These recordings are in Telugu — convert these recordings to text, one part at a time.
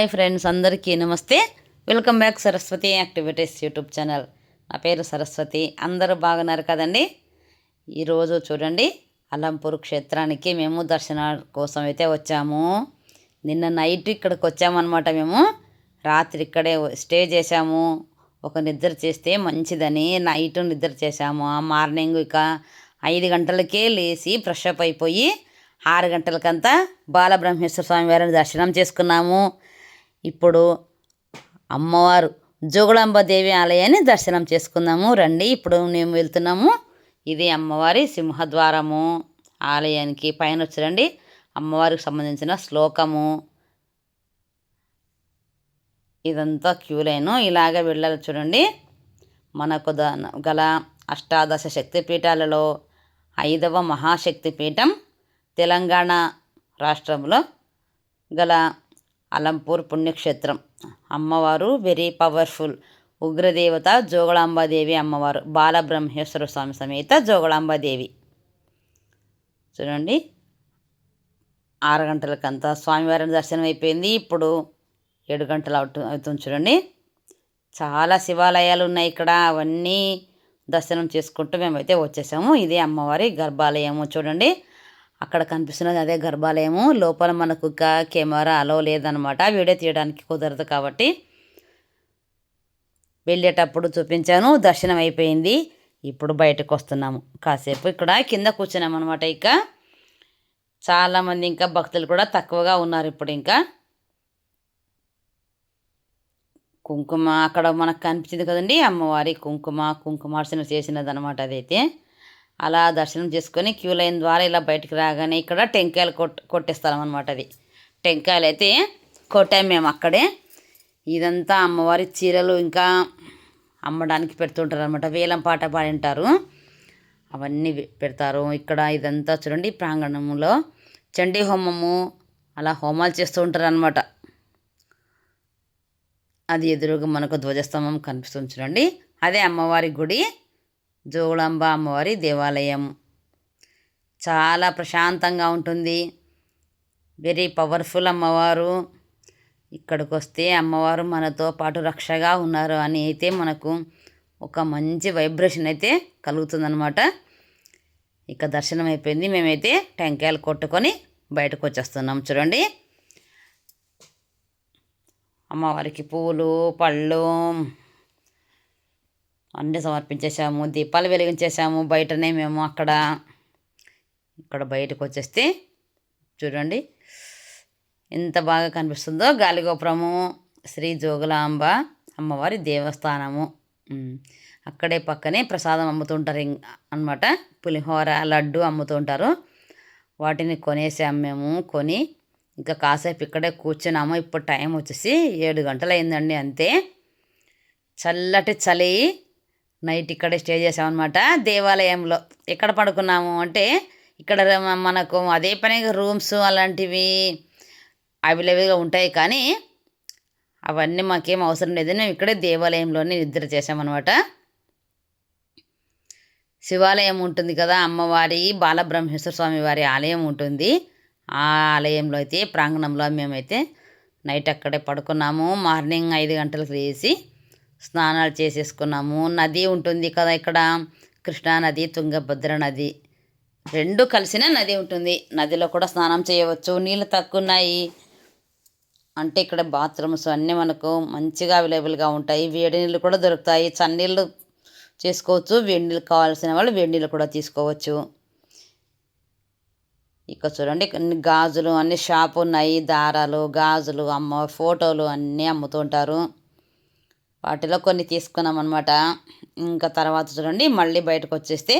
హాయ్ ఫ్రెండ్స్ అందరికీ నమస్తే. Welcome back Saraswati activities YouTube channel. నా పేరు సరస్వతి. అందరూ బాగున్నారు కదండి? ఈరోజు చూడండి అలంపూర్ క్షేత్రానికి మేము దర్శనం కోసం అయితే వచ్చాము. నిన్న నైట్ ఇక్కడికి వచ్చామన్నమాట మేము. రాత్రి ఇక్కడే స్టే చేశాము. ఒక నిద్ర చేస్తే మంచిదని నైట్ నిద్ర చేశాము. ఆ మార్నింగ్ ఇక ఐదు గంటలకే లేచి ఫ్రెష్ అప్ అయిపోయి ఆరు గంటలకంతా బాలబ్రహ్మేశ్వర స్వామి వారిని దర్శనం చేసుకున్నాము. ఇప్పుడు అమ్మవారు జోగులాంబదేవి ఆలయాన్ని దర్శనం చేసుకుందాము. రండి ఇప్పుడు మేము వెళ్తున్నాము. ఇది అమ్మవారి సింహద్వారము ఆలయానికి పైన వచ్చరండి అమ్మవారికి సంబంధించిన శ్లోకము. ఇదంతా క్యూ లైను. ఇలాగ వెళ్ళాలి చూడండి. మనకు ద గల అష్టాదశ శక్తిపీఠాలలో ఐదవ మహాశక్తి పీఠం తెలంగాణ రాష్ట్రంలో గల అలంపూర్ పుణ్యక్షేత్రం. అమ్మవారు వెరీ పవర్ఫుల్. ఉగ్రదేవత జోగులాంబాదేవి అమ్మవారు. బాలబ్రహ్మేశ్వర స్వామి సమేత జోగులాంబాదేవి. చూడండి. ఆరు గంటలకంతా స్వామివారిని దర్శనం అయిపోయింది. ఇప్పుడు ఏడు గంటలు అవుతు అవుతుంది చూడండి. చాలా శివాలయాలు ఉన్నాయి ఇక్కడ. అవన్నీ దర్శనం చేసుకుంటూ మేమైతే వచ్చేసాము. ఇదే అమ్మవారి గర్భాలయము చూడండి. అక్కడ కనిపిస్తున్నది అదే గర్భాలయము. లోపల మనకు ఇంకా కెమెరా అలో లేదనమాట వీడియో తీయడానికి కుదరదు కాబట్టి వెళ్ళేటప్పుడు చూపించాను. దర్శనం అయిపోయింది. ఇప్పుడు బయటకు వస్తున్నాము. కాసేపు ఇక్కడ కింద కూర్చున్నాం అనమాట ఇక. చాలామంది ఇంకా భక్తులు కూడా తక్కువగా ఉన్నారు ఇప్పుడు ఇంకా. కుంకుమ అక్కడ మనకు కనిపించింది కదండి అమ్మవారి కుంకుమ కుంకుమార్చన చేసినది అనమాట అదైతే. అలా దర్శనం చేసుకొని క్యూ లైన్ ద్వారా ఇలా బయటకు రాగానే ఇక్కడ టెంకాయలు కొట్ కొట్టేస్తాం అనమాట అది. టెంకాయలు అయితే కొట్టాం మేము అక్కడే. ఇదంతా అమ్మవారి చీరలు ఇంకా అమ్మడానికి పెడుతుంటారు అనమాట వేలం పాట పాడింటారు. అవన్నీ పెడతారు. ఇక్కడ ఇదంతా చూడండి ప్రాంగణంలో చండీ హోమము అలా హోమాలు చేస్తూ ఉంటారు అనమాట అది ఎదురుగా మనకు ధ్వజస్తంభం కనిపిస్తుంది చూడండి. అదే అమ్మవారి గుడి. జోగులాంబ అమ్మవారి దేవాలయం. చాలా ప్రశాంతంగా ఉంటుంది. వెరీ పవర్ఫుల్ అమ్మవారు. ఇక్కడికి వస్తే అమ్మవారు మనతో పాటు రక్షగా ఉన్నారు అని అయితే మనకు ఒక మంచి వైబ్రేషన్ అయితే కలుగుతుందనమాట ఇక దర్శనం అయిపోయింది. మేమైతే టెంకాయలు కొట్టుకొని బయటకు వచ్చేస్తున్నాం. చూడండి. అమ్మవారికి పూలు పళ్ళు అన్నీ సమర్పించేసాము దీపాలు వెలిగించేసాము బయటనే మేము అక్కడ ఇక్కడ బయటకు వచ్చేస్తే చూడండి ఎంత బాగా కనిపిస్తుందో. గాలిగోపురము శ్రీ జోగులాంబ అమ్మవారి దేవస్థానము. అక్కడే పక్కనే ప్రసాదం అమ్ముతుంటారు అనమాట పులిహోర లడ్డు అమ్ముతుంటారు. వాటిని కొనేసాము మేము కొని ఇంకా కాసేపు ఇక్కడే కూర్చున్నాము. ఇప్పుడు టైం వచ్చేసి ఏడు గంటలు అయిందండి అంతే. చల్లటి చలి నైట్ ఇక్కడే స్టే చేసామన్నమాట. దేవాలయంలో ఎక్కడ పడుకున్నాము అంటే ఇక్కడ మనకు అదే పనిగా రూమ్స్ అలాంటివి అవైలబుల్గా ఉంటాయి కానీ అవన్నీ మాకేం అవసరం లేదు. మేము ఇక్కడే దేవాలయంలోనే నిద్ర చేసామన్నమాట శివాలయం ఉంటుంది కదా అమ్మవారి బాలబ్రహ్మేశ్వర స్వామి వారి ఆలయం ఉంటుంది. ఆ ఆలయంలో అయితే ప్రాంగణంలో మేమైతే నైట్ అక్కడే పడుకున్నాము. మార్నింగ్ ఐదు గంటలకు లేచి స్నానాలు చేసేసుకున్నాము. నది ఉంటుంది కదా ఇక్కడ. కృష్ణా నది తుంగభద్ర నది రెండు కలిసిన నది ఉంటుంది. నదిలో కూడా స్నానం చేయవచ్చు. నీళ్ళు తక్కువ ఉన్నాయి అంటే ఇక్కడ బాత్రూమ్స్ అన్నీ మనకు మంచిగా అవైలబుల్గా ఉంటాయి. వేడి నీళ్ళు కూడా దొరుకుతాయి. చన్నీళ్ళు చేసుకోవచ్చు. వేడి నీళ్ళు కావాల్సిన వాళ్ళు వేడి నీళ్ళు కూడా తీసుకోవచ్చు. ఇక్కడ చూడండి గాజులు అన్ని షాప్ ఉన్నాయి దారాలు గాజులు అమ్మ ఫోటోలు అన్నీ అమ్ముతుంటారు వాటిలో కొన్ని తీసుకున్నాం అనమాట ఇంకా తర్వాత చూడండి మళ్ళీ బయటకు వచ్చేస్తే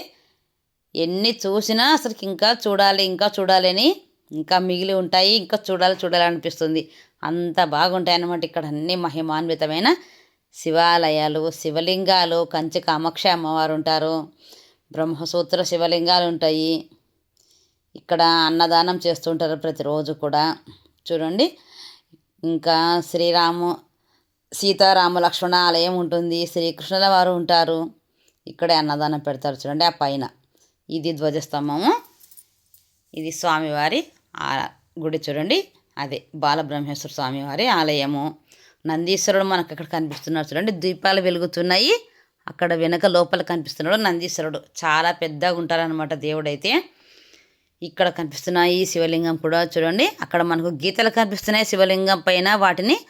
ఎన్ని చూసినా అసలుకి ఇంకా చూడాలి ఇంకా చూడాలి అని ఇంకా మిగిలి ఉంటాయి ఇంకా చూడాలి చూడాలి అనిపిస్తుంది. అంత బాగుంటాయి అన్నమాట ఇక్కడ అన్ని మహిమాన్వితమైన శివాలయాలు శివలింగాలు కంచి కామాక్ష అమ్మవారు ఉంటారు బ్రహ్మసూత్ర శివలింగాలు ఉంటాయి. ఇక్కడ అన్నదానం చేస్తుంటారు ప్రతిరోజు కూడా. చూడండి ఇంకా శ్రీరాము సీతారామ లక్ష్మణ ఆలయం ఉంటుంది. శ్రీకృష్ణుల వారు ఉంటారు. ఇక్కడే అన్నదానం పెడతారు చూడండి ఆ పైన. ఇది ధ్వజస్తంభము. ఇది స్వామివారి ఆ గుడి చూడండి. అదే బాలబ్రహ్మేశ్వర స్వామివారి ఆలయము. నందీశ్వరుడు మనకు అక్కడ కనిపిస్తున్నాడు చూడండి. దీపాలు వెలుగుతున్నాయి. అక్కడ వెనక లోపల కనిపిస్తున్నాడు నందీశ్వరుడు. చాలా పెద్దగా ఉంటారనమాట దేవుడైతే. ఇక్కడ కనిపిస్తున్నాయి శివలింగం కూడా చూడండి. అక్కడ మనకు గీతలు కనిపిస్తున్నాయి శివలింగం పైన వాటిని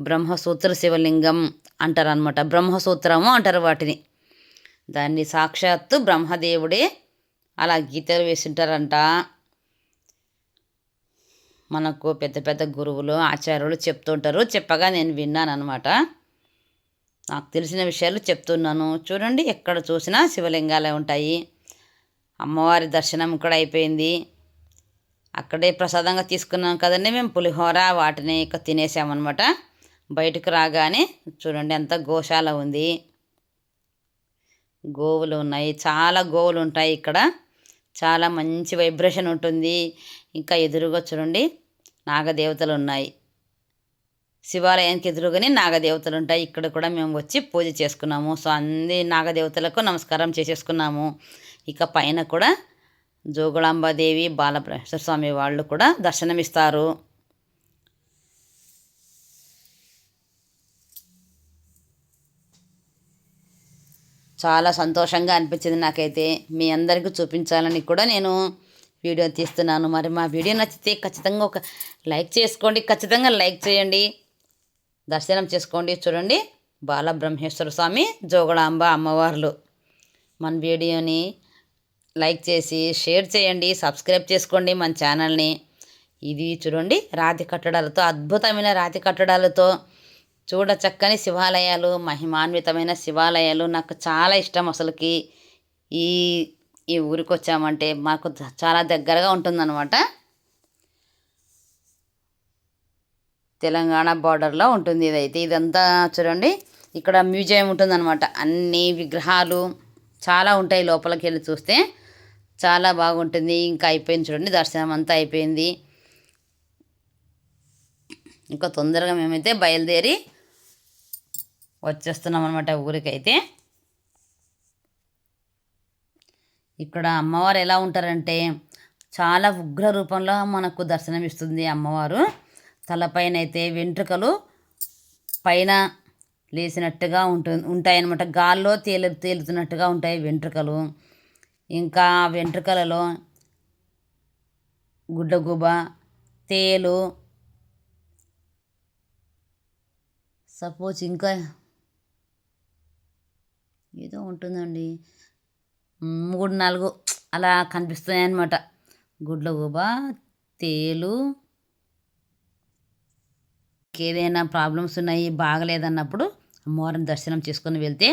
బ్రహ్మసూత్ర శివలింగం అంటారనమాట బ్రహ్మసూత్రము అంటారు వాటిని. దాన్ని సాక్షాత్తు బ్రహ్మదేవుడే అలా గీతలు వేసింటారంట. మనకు పెద్ద పెద్ద గురువులు ఆచార్యులు చెప్తుంటారు. చెప్పగా నేను విన్నాను అనమాట నాకు తెలిసిన విషయాలు చెప్తున్నాను. చూడండి ఎక్కడ చూసినా శివలింగాలే ఉంటాయి. అమ్మవారి దర్శనం కూడా అయిపోయింది. అక్కడే ప్రసాదంగా తీసుకున్నాం కదండి మేము పులిహోర వాటిని ఇక తినేసామన్నమాట. బయటకు రాగానే చూడండి ఎంత గోశాల ఉంది. గోవులు ఉన్నాయి. చాలా గోవులు ఉంటాయి ఇక్కడ. చాలా మంచి వైబ్రేషన్ ఉంటుంది. ఇంకా ఎదురుగా చూడండి నాగదేవతలు ఉన్నాయి. శివాలయానికి ఎదురుగానే నాగదేవతలు ఉంటాయి. ఇక్కడ కూడా మేము వచ్చి పూజ చేసుకున్నాము. సో అన్ని నాగదేవతలకు నమస్కారం చేసేసుకున్నాము. ఇక పైన కూడా జోగులాంబాదేవి బాలప్రహేశ్వర స్వామి వాళ్ళు కూడా దర్శనమిస్తారు. చాలా సంతోషంగా అనిపించింది నాకైతే. మీ అందరికీ చూపించాలని కూడా నేను వీడియో తీస్తున్నాను. మరి మా వీడియో నచ్చితే ఖచ్చితంగా ఒక లైక్ చేసుకోండి. ఖచ్చితంగా లైక్ చేయండి. దర్శనం చేసుకోండి. చూడండి. బాలబ్రహ్మేశ్వర స్వామి జోగడాంబ అమ్మవార్లు. మన వీడియోని లైక్ చేసి షేర్ చేయండి. సబ్స్క్రైబ్ చేసుకోండి మన ఛానల్ని. ఇది చూడండి రాతి కట్టడాలతో అద్భుతమైన రాతి కట్టడాలతో చూడ చక్కని శివాలయాలు మహిమాన్వితమైన శివాలయాలు నాకు చాలా ఇష్టం అసలుకి. ఈ ఈ ఊరికి వచ్చామంటే మాకు చాలా దగ్గరగా ఉంటుందన్నమాట. తెలంగాణ బార్డర్లో ఉంటుంది ఇదైతే. ఇదంతా చూడండి ఇక్కడ మ్యూజియం ఉంటుందన్నమాట. అన్ని విగ్రహాలు చాలా ఉంటాయి లోపలికి వెళ్ళి చూస్తే. చాలా బాగుంటుంది. ఇంకా అయిపోయింది చూడండి దర్శనం అంతా అయిపోయింది. ఇంకా తొందరగా మేమైతే బయలుదేరి వచ్చేస్తున్నాం అనమాట ఊరికైతే. ఇక్కడ అమ్మవారు ఎలా ఉంటారంటే చాలా ఉగ్ర రూపంలో మనకు దర్శనం ఇస్తుంది అమ్మవారు. తలపైన అయితే వెంట్రుకలు పైన లేచినట్టుగా ఉంటుంది ఉంటాయన్నమాట. గాల్లో తేలు తేలుతున్నట్టుగా ఉంటాయి వెంట్రుకలు. ఇంకా వెంట్రుకలలో గుడ్డగుబ తేలు సపోజ్ ఇంకా ఏదో ఉంటుందండి. మూడు నాలుగు అలా కనిపిస్తున్నాయి అనమాట గోబా తేలు ఏదైనా ప్రాబ్లమ్స్ ఉన్నాయి బాగలేదన్నప్పుడు అమ్మవారిని దర్శనం చేసుకొని వెళ్తే